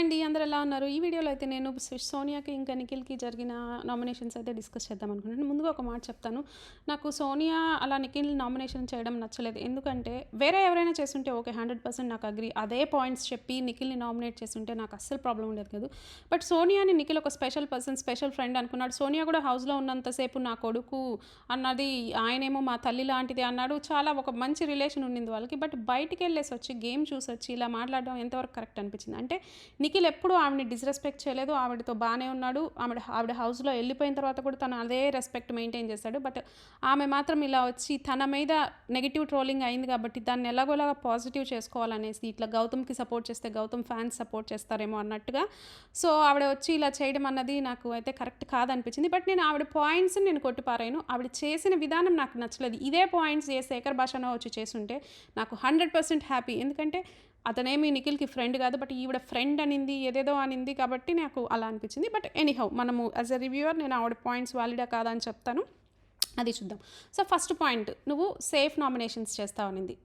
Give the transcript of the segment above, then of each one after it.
అండి అందరు ఎలా ఉన్నారు? ఈ వీడియోలో అయితే నేను సోనియాకి ఇంకా నిఖిల్కి జరిగిన నామినేషన్స్ అయితే డిస్కస్ చేద్దాం అనుకుంటున్నాను. ముందుగా ఒక మాట చెప్తాను. నాకు సోనియా అలా నిఖిల్ నామినేషన్ చేయడం నచ్చలేదు. ఎందుకంటే వేరే ఎవరైనా చేస్తుంటే ఓకే హండ్రెడ్ పర్సెంట్ నాకు అగ్రి. అదే పాయింట్స్ చెప్పి నిఖిల్ని నామినేట్ చేస్తుంటే నాకు అస్సలు ప్రాబ్లం ఉండేది కాదు. బట్ సోనియాని నిఖిల్ ఒక స్పెషల్ పర్సన్ స్పెషల్ ఫ్రెండ్ అనుకున్నాడు. సోనియా కూడా హౌస్లో ఉన్నంతసేపు నా కొడుకు అన్నది ఆయనేమో మా తల్లి లాంటిది అన్నాడు. చాలా ఒక మంచి రిలేషన్ ఉండింది వాళ్ళకి. బట్ బయటికి వెళ్ళేసి వచ్చి గేమ్ చూసి వచ్చి ఇలా మాట్లాడడం ఎంతవరకు కరెక్ట్ అనిపించింది? అంటే నిఖిల్ ఎప్పుడు ఆవిడని డిస్రెస్పెక్ట్ చేయలేదు. ఆవిడతో బాగానే ఉన్నాడు. ఆవిడ ఆవిడ హౌస్లో వెళ్ళిపోయిన తర్వాత కూడా తను అదే రెస్పెక్ట్ మెయింటైన్ చేశాడు. బట్ ఆమె మాత్రం ఇలా వచ్చి తన మీద నెగిటివ్ ట్రోలింగ్ అయింది కాబట్టి దాన్ని ఎలాగోలాగా పాజిటివ్ చేసుకోవాలనేసి ఇట్లా గౌతమ్కి సపోర్ట్ చేస్తే గౌతమ్ ఫ్యాన్స్ సపోర్ట్ చేస్తారేమో అన్నట్టుగా. సో ఆవిడ వచ్చి ఇలా చేయడం అన్నది నాకు అయితే కరెక్ట్ కాదనిపించింది. బట్ నేను ఆవిడ పాయింట్స్ నేను కొట్టిపారాను ఆవిడ చేసిన విధానం నాకు నచ్చలేదు. ఇదే పాయింట్స్ ఏ శేఖర్ భాషనో వచ్చి చేస్తుంటే నాకు హండ్రెడ్ పర్సెంట్ హ్యాపీ ఎందుకంటే అతనేమి నిఖిల్కి ఫ్రెండ్ కాదు బట్ ఈవిడ ఫ్రెండ్ అనింది ఏదేదో అనింది కాబట్టి నాకు అలా అనిపించింది. బట్ ఎనీహౌ మనము యాజ్ ఎ రివ్యూవర్ నేను ఆవిడ పాయింట్స్ వాలిడా కాదా అని చెప్తాను. అది చూద్దాం. సో ఫస్ట్ పాయింట్ నువ్వు సేఫ్ నామినేషన్స్ చేస్తావు అనింది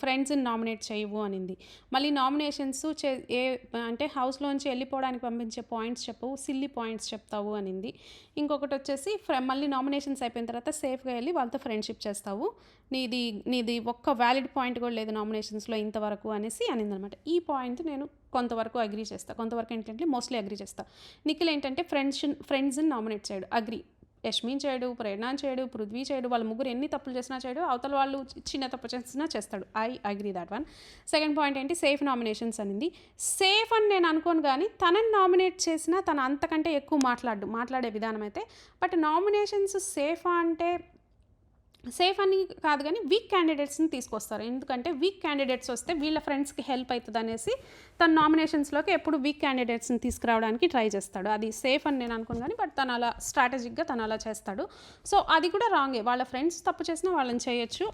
ఫ్రెండ్స్ని నామినేట్ చేయవు అనింది. మళ్ళీ నామినేషన్స్ చే ఏ అంటే హౌస్లోంచి వెళ్ళిపోవడానికి పంపించే పాయింట్స్ చెప్పవు సిల్లీ పాయింట్స్ చెప్తావు అనింది. ఇంకొకటి వచ్చేసి ఫ్రె మళ్ళీ నామినేషన్స్ అయిపోయిన తర్వాత సేఫ్గా వెళ్ళి వాళ్ళతో ఫ్రెండ్షిప్ చేస్తావు. నీది నీది ఒక్క వ్యాలిడ్ పాయింట్ కూడా లేదు నామినేషన్స్లో ఇంతవరకు అనేసి అనింది అనమాట ఈ పాయింట్ నేను కొంతవరకు అగ్రీ చేస్తాను కొంతవరకు ఏంటంటే మోస్ట్లీ అగ్రీ చేస్తాను నిఖిల్ ఏంటంటే ఫ్రెండ్స్ ఫ్రెండ్స్ని నామినేట్ చేయడు. అగ్రీ యష్మిన్ చేయడు ప్రేరణ చేయడు పృథ్వీ చేయడు వాళ్ళ ముగ్గురు ఎన్ని తప్పులు చేసినా చేయడు అవతల వాళ్ళు చిన్న తప్పు చేసినా చేస్తాడు. I agree that one. Second point ఏంటి? సేఫ్ నామినేషన్స్ అనింది. సేఫ్ అని నేను అనుకోను కానీ తనని నామినేట్ చేసినా తను అంతకంటే ఎక్కువ మాట్లాడు మాట్లాడే విధానం అయితే. బట్ నామినేషన్స్ సేఫా అంటే సేఫ్ అని కాదు కానీ వీక్ క్యాండిడేట్స్ని తీసుకొస్తారు. ఎందుకంటే వీక్ క్యాండిడేట్స్ వస్తే వీళ్ళ ఫ్రెండ్స్కి హెల్ప్ అవుతుంది అనేసి తన నామినేషన్స్లోకి ఎప్పుడు వీక్ క్యాండిడేట్స్ని తీసుకురావడానికి ట్రై చేస్తాడు. అది సేఫ్ అని నేను అనుకున్నాను కానీ బట్ తను అలా స్ట్రాటజిక్గా తను అలా చేస్తాడు. సో అది కూడా రాంగే. వాళ్ళ ఫ్రెండ్స్ తప్పు చేసినా వాళ్ళని చేయొచ్చు.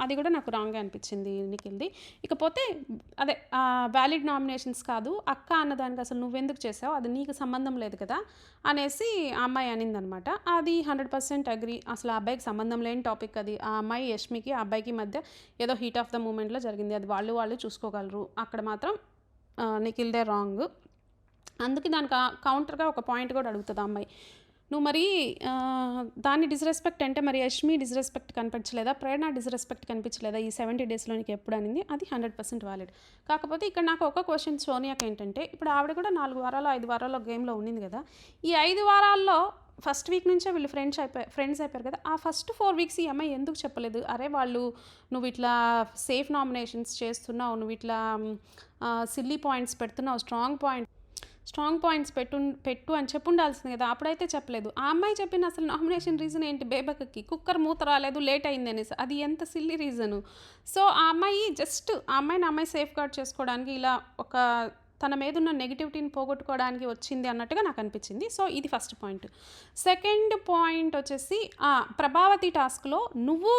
అది కూడా నాకు రాంగే అనిపించింది నిఖిల్ది. ఇకపోతే అదే వ్యాలిడ్ నామినేషన్స్ కాదు అక్క అన్నదానికి అసలు నువ్వెందుకు చేసావు? అది నీకు సంబంధం లేదు కదా? అనేసి ఆ అమ్మాయి అనిందనమాట. అది హండ్రెడ్ పర్సెంట్ అగ్రి. అసలు ఆ అబ్బాయికి సంబంధం లేని టాపిక్ అది. ఆ అమ్మాయి యష్మికి ఆ అబ్బాయికి మధ్య ఏదో హీట్ ఆఫ్ ద మూమెంట్లో జరిగింది. అది వాళ్ళు వాళ్ళు చూసుకోగలరు. అక్కడ మాత్రం నిఖిల్ దే రాంగ్ అందుకే దానికి కౌంటర్గా ఒక పాయింట్ కూడా అడుగుతుంది ఆ అమ్మాయి. నువ్వు మరి దాన్ని డిస్రెస్పెక్ట్ అంటే మరి యష్మి డిస్రెస్పెక్ట్ కనిపించలేదా? ప్రేరణ డిస్రెస్పెక్ట్ కనిపించలేదా? ఈ సెవెంటీ డేస్లో నీకు ఎప్పుడు అనింది? అది హండ్రెడ్ పర్సెంట్ వ్యాలిడ్ కాకపోతే ఇక్కడ నాకు ఒక క్వశ్చన్ సోనియాకి ఏంటంటే ఇప్పుడు ఆవిడ కూడా నాలుగు వారాలు ఐదు వారాల్లో గేమ్లో ఉండింది కదా. ఈ ఐదు వారాల్లో ఫస్ట్ వీక్ నుంచే వీళ్ళు ఫ్రెండ్స్ అయిపోయి ఫ్రెండ్స్ అయిపోయారు కదా. ఆ ఫస్ట్ ఫోర్ వీక్స్ ఈ అమ్మాయి ఎందుకు చెప్పలేదు? అరే వాళ్ళు నువ్వు ఇట్లా సేఫ్ నామినేషన్స్ చేస్తున్నావు నువ్వు ఇట్లా సిల్లీ పాయింట్స్ పెడుతున్నావు స్ట్రాంగ్ పాయింట్ స్ట్రాంగ్ పాయింట్స్ పెట్టు పెట్టు అని చెప్పు ఉండాల్సింది కదా. అప్పుడైతే చెప్పలేదు. ఆ అమ్మాయి చెప్పిన అసలు నామినేషన్ రీజన్ ఏంటి? బేబకకి కుక్కర్ మూత రాలేదు లేట్ అయింది అనేసి. అది ఎంత సిల్లీ రీజను? సో ఆ అమ్మాయి జస్ట్ ఆ అమ్మాయిని అమ్మాయి సేఫ్ గార్డ్ చేసుకోవడానికి ఇలా ఒక తన మీద ఉన్న నెగిటివిటీని పోగొట్టుకోవడానికి వచ్చింది అన్నట్టుగా నాకు అనిపించింది. సో ఇది ఫస్ట్ పాయింట్ సెకండ్ పాయింట్ వచ్చేసి ప్రభావతి టాస్క్లో నువ్వు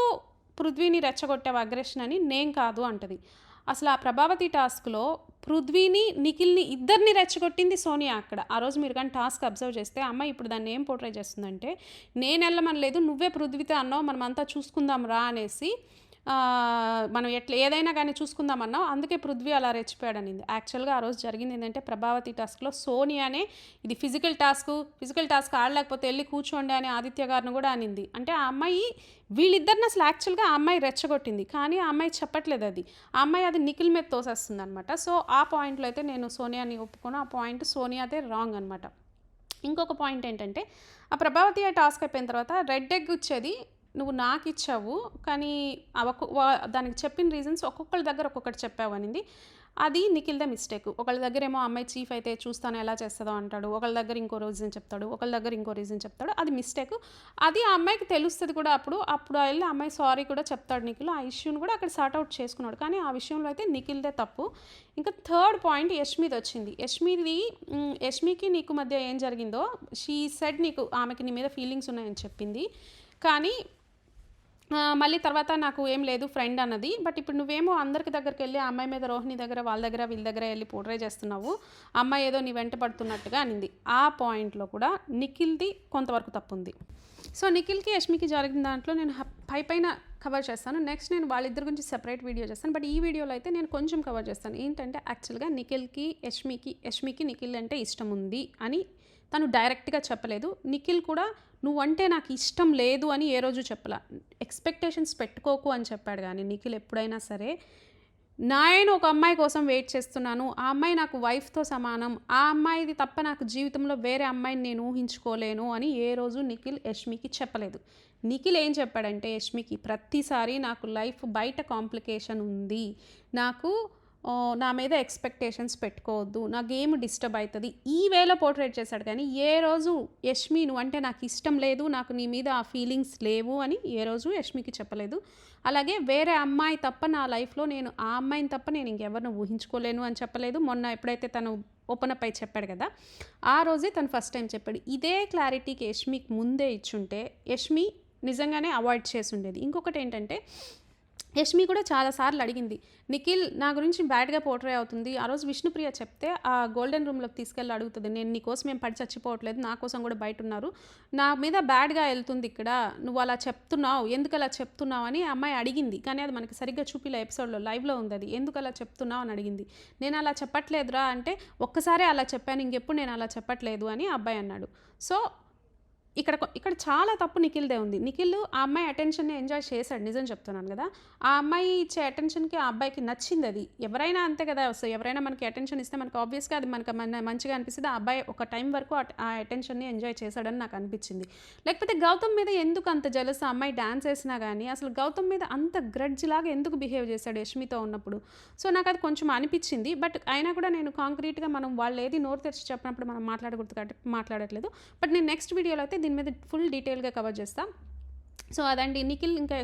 పృథ్వీని రెచ్చగొట్టావు అగ్రెషన్ అని నేను కాదు అంటది. అసలు ఆ ప్రభావతి టాస్క్లో పృథ్వీని నిఖిల్ని ఇద్దరిని రెచ్చగొట్టింది సోనియా అక్కడ. ఆ రోజు మీరు కానీ టాస్క్ అబ్జర్వ్ చేస్తే అమ్మాయి ఇప్పుడు దాన్ని ఏం పోర్ట్రే చేస్తుందంటే నేను వెళ్ళమని లేదు నువ్వే పృథ్వీతో అన్నావు మనం అంతా చూసుకుందాం రా అనేసి మనం ఎట్లా ఏదైనా కానీ చూసుకుందామన్నాం అందుకే పృథ్వీ అలా రెచ్చిపోయాడు అనింది యాక్చువల్గా ఆ రోజు జరిగింది ఏంటంటే ప్రభావతి టాస్క్లో సోనియానే ఇది ఫిజికల్ టాస్క్ ఫిజికల్ టాస్క్ ఆడలేకపోతే వెళ్ళి కూర్చోండి అని ఆదిత్య గారిని కూడా అనింది. అంటే ఆ అమ్మాయి వీళ్ళిద్దరిని అసలు యాక్చువల్గా ఆ అమ్మాయి రెచ్చగొట్టింది. కానీ ఆ అమ్మాయి చెప్పట్లేదు అది. ఆ అమ్మాయి అది నిఖిల్ మీద తోసేస్తుంది అనమాట సో ఆ పాయింట్లో అయితే నేను సోనియాని ఒప్పుకోను. ఆ పాయింట్ సోనియాదే రాంగ్ అనమాట ఇంకొక పాయింట్ ఏంటంటే ఆ ప్రభావతి ఆ టాస్క్ అయిపోయిన తర్వాత రెడ్ ఎగ్ వచ్చేది నువ్వు నాకు ఇచ్చావు కానీ దానికి చెప్పిన రీజన్స్ ఒక్కొక్కరి దగ్గర ఒక్కొక్కటి చెప్పావు అనింది. అది నిఖిల్ ద మిస్టేక్ ఒకళ్ళ దగ్గర ఏమో అమ్మాయి చీఫ్ అయితే చూస్తాను ఎలా చేస్తుందో అంటాడు. ఒకళ్ళ దగ్గర ఇంకో రీజన్ చెప్తాడు. ఒకళ్ళ దగ్గర ఇంకో రీజన్ చెప్తాడు. అది మిస్టేక్ అది ఆ అమ్మాయికి తెలుస్తుంది కూడా అప్పుడు. అప్పుడు వెళ్ళి అమ్మాయి సారీ కూడా చెప్తాడు నిఖిల్. ఆ ఇష్యూని కూడా అక్కడ సార్ట్ అవుట్ చేసుకున్నాడు. కానీ ఆ విషయంలో అయితే నిఖిల్దే తప్పు. ఇంకా థర్డ్ పాయింట్ యష్మిది వచ్చింది. యష్మిది యష్మికి నీకు మధ్య ఏం జరిగిందో షీ సెడ్ నీకు ఆమెకి నీ మీద ఫీలింగ్స్ ఉన్నాయని చెప్పింది. కానీ మళ్ళీ తర్వాత నాకు ఏం లేదు ఫ్రెండ్ అన్నది. బట్ ఇప్పుడు నువ్వేమో అందరికి దగ్గరికి వెళ్ళి అమ్మాయి మీద రోహిణి దగ్గర వాళ్ళ దగ్గర వీళ్ళ దగ్గర వెళ్ళి పోట్రే చేస్తున్నావు. అమ్మాయి ఏదో నీ వెంట పడుతున్నట్టుగా అనింది. ఆ పాయింట్లో కూడా నిఖిల్ది కొంతవరకు తప్పు ఉంది సో నిఖిల్కి యష్మికి జరిగిన దాంట్లో నేను పై పైన కవర్ చేస్తాను. నెక్స్ట్ నేను వాళ్ళిద్దరి గురించి సెపరేట్ వీడియో చేస్తాను. బట్ ఈ వీడియోలో అయితే నేను కొంచెం కవర్ చేస్తాను. ఏంటంటే యాక్చువల్గా నిఖిల్కి యష్మికి యష్మికి నిఖిల్ అంటే ఇష్టం ఉంది అని తను డైరెక్ట్గా చెప్పలేదు. నిఖిల్ కూడా నువ్వంటే నాకు ఇష్టం లేదు అని ఏ రోజు చెప్పలా. ఎక్స్పెక్టేషన్స్ పెట్టుకోకు అని చెప్పాడు కానీ నిఖిల్ ఎప్పుడైనా సరే నేను ఒక అమ్మాయి కోసం వెయిట్ చేస్తున్నాను. ఆ అమ్మాయి నాకు వైఫ్తో సమానం. ఆ అమ్మాయిది తప్ప నాకు జీవితంలో వేరే అమ్మాయిని నేను ఊహించుకోలేను అని ఏ రోజు నిఖిల్ యష్మికి చెప్పలేదు. నిఖిల్ ఏం చెప్పాడంటే యష్మికి ప్రతిసారి నాకు లైఫ్ బయట కాంప్లికేషన్ ఉంది. నాకు నా మీద ఎక్స్పెక్టేషన్స్ పెట్టుకోవద్దు నా గేమ్ డిస్టర్బ్ అవుతుంది ఈ వేలో పోర్ట్రేట్ చేశాడు కానీ ఏ రోజు యష్మి నువ్వు అంటే నాకు ఇష్టం లేదు నాకు నీ మీద ఆ ఫీలింగ్స్ లేవు అని ఏ రోజు యష్మికి చెప్పలేదు. అలాగే వేరే అమ్మాయి తప్ప నా లైఫ్లో నేను ఆ అమ్మాయిని తప్ప నేను ఇంకెవరిని ఊహించుకోలేను అని చెప్పలేదు. మొన్న ఎప్పుడైతే తను ఓపెన్ అప్ అయి చెప్పాడు కదా ఆ రోజే తను ఫస్ట్ టైం చెప్పాడు. ఇదే క్లారిటీకి యష్మికి ముందే ఇచ్చుంటే యష్మి నిజంగానే అవాయిడ్ చేసి ఉండేది. ఇంకొకటి ఏంటంటే యష్మి కూడా చాలాసార్లు అడిగింది నిఖిల్ నా గురించి బ్యాడ్గా పోర్ట్రే అవుతుంది. ఆ రోజు విష్ణుప్రియ చెప్తే ఆ గోల్డెన్ రూమ్లోకి తీసుకెళ్ళి అడుగుతుంది నేను నీ కోసం ఏం పడి చచ్చిపోవట్లేదు నా కోసం కూడా బయట ఉన్నారు నా మీద బ్యాడ్గా వెళ్తుంది ఇక్కడ నువ్వు అలా చెప్తున్నావు. ఎందుకు అలా చెప్తున్నావు? అని అమ్మాయి అడిగింది. కానీ అది మనకి సరిగ్గా చూపిలే ఎపిసోడ్లో లైవ్లో ఉంది అది ఎందుకు అలా చెప్తున్నావు? అని అడిగింది. నేను అలా చెప్పట్లేదురా అంటే ఒక్కసారే అలా చెప్పాను ఇంకెప్పుడు నేను అలా చెప్పట్లేదు అని అబ్బాయి అన్నాడు. సో ఇక్కడ ఇక్కడ చాలా తప్పు నిఖిల్దే ఉంది. నిఖిల్ ఆ అమ్మాయి అటెన్షన్ని ఎంజాయ్ చేశాడు. నిజం చెప్తున్నాను కదా. ఆ అమ్మాయి ఇచ్చే అటెన్షన్కి ఆ అబ్బాయికి నచ్చింది అది. ఎవరైనా అంతే కదా. సో ఎవరైనా మనకి అటెన్షన్ ఇస్తే మనకి ఆబ్వియస్గా అది మనకి మన మంచిగా అనిపిస్తుంది. ఆ అబ్బాయి ఒక టైం వరకు ఆ- ఆ అటెన్షన్ని ఎంజాయ్ చేశాడని నాకు అనిపించింది. లేకపోతే గౌతమ్ మీద ఎందుకు అంత జలస్ ఆ అమ్మాయి డాన్స్ వేసినా కానీ అసలు గౌతమ్ మీద అంత గ్రడ్జ్ లాగా ఎందుకు బిహేవ్ చేశాడు యష్మితో ఉన్నప్పుడు? సో నాకు అది కొంచెం అనిపించింది. బట్ అయినా కూడా నేను కాంక్రీట్గా మనం వాళ్ళు ఏది నోరు తెరిచి చెప్పినప్పుడు మనం మాట్లాడకూడదు కాబట్టి మాట్లాడట్లేదు. బట్ నేను నెక్స్ట్ వీడియోలో అయితే దీని మీద ఫుల్ డీటెయిల్గా కవర్ చేస్తాం. సో అదండి నిఖిల్ ఇంకా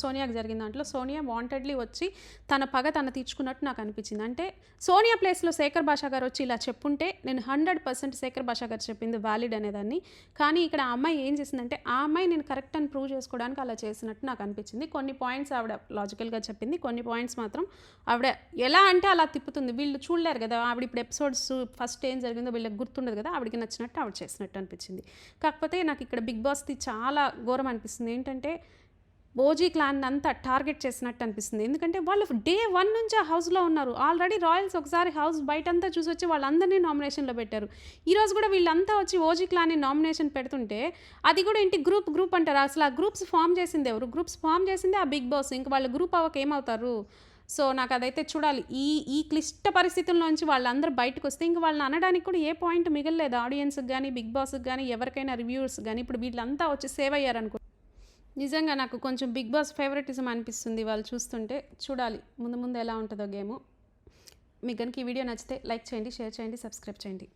సోనియాకి జరిగిన దాంట్లో సోనియా వాంటెడ్లీ వచ్చి తన పగ తను తీర్చుకున్నట్టు నాకు అనిపించింది. అంటే సోనియా ప్లేస్లో శేఖర్ భాషా గారు వచ్చి ఇలా చెప్పుంటే నేను హండ్రెడ్ పర్సెంట్ శేఖర్ భాషా గారు చెప్పింది వ్యాలిడ్ అనేదాన్ని. కానీ ఇక్కడ ఆ అమ్మాయి ఏం చేసిందంటే ఆ అమ్మాయి నేను కరెక్ట్ అని ప్రూవ్ చేసుకోవడానికి అలా చేసినట్టు నాకు అనిపించింది. కొన్ని పాయింట్స్ ఆవిడ లాజికల్గా చెప్పింది కొన్ని పాయింట్స్ మాత్రం ఆవిడ ఎలా అంటే అలా తిప్పుతుంది. వీళ్ళు చూడలేరు కదా ఆవిడ ఇప్పుడు ఎపిసోడ్స్ ఫస్ట్ ఏం జరిగిందో వీళ్ళకి గుర్తుండదు కదా ఆవిడకి నచ్చినట్టు ఆవిడ చేసినట్టు అనిపించింది. కాకపోతే నాకు ఇక్కడ బిగ్ బాస్ది చాలా ఘోరం అనిపిస్తుంది. ఏంటంటే ఓజీ క్లాన్ అంతా టార్గెట్ చేసినట్టు అనిపిస్తుంది. ఎందుకంటే వాళ్ళు డే వన్ నుంచి ఆ హౌస్లో ఉన్నారు. ఆల్రెడీ రాయల్స్ ఒకసారి హౌస్ బయటంతా చూసి వచ్చి వాళ్ళందరినీ నామినేషన్లో పెట్టారు. ఈరోజు కూడా వీళ్ళంతా వచ్చి ఓజీ క్లాన్ని నామినేషన్ పెడుతుంటే అది కూడా ఇంటి గ్రూప్ గ్రూప్ అంటారు. అసలు ఆ గ్రూప్స్ ఫామ్ చేసింది ఎవరు? గ్రూప్స్ ఫామ్ చేసింది ఆ బిగ్ బాస్. ఇంక వాళ్ళ గ్రూప్ అవ్వక ఏమవుతారు? సో నాకు అదైతే చూడాలి. ఈ ఈ క్లిష్ట పరిస్థితుల్లోంచి వాళ్ళందరూ బయటకు వస్తే ఇంక వాళ్ళని అనడానికి కూడా ఏ పాయింట్ మిగలలేదు. ఆడియన్స్కి కానీ బిగ్ బాస్కి కానీ ఎవరికైనా రివ్యూర్స్ కానీ ఇప్పుడు వీళ్ళంతా వచ్చి సేవ్ అయ్యారనుకో నిజంగా నాకు కొంచెం బిగ్ బాస్ ఫేవరెటిజం అనిపిస్తుంది వాళ్ళు చూస్తుంటే. చూడాలి. ముందు ముందు ఎలా ఉంటుందో గేము. మీకు కనుక ఈ వీడియో నచ్చితే లైక్ చేయండి షేర్ చేయండి సబ్స్క్రైబ్ చేయండి.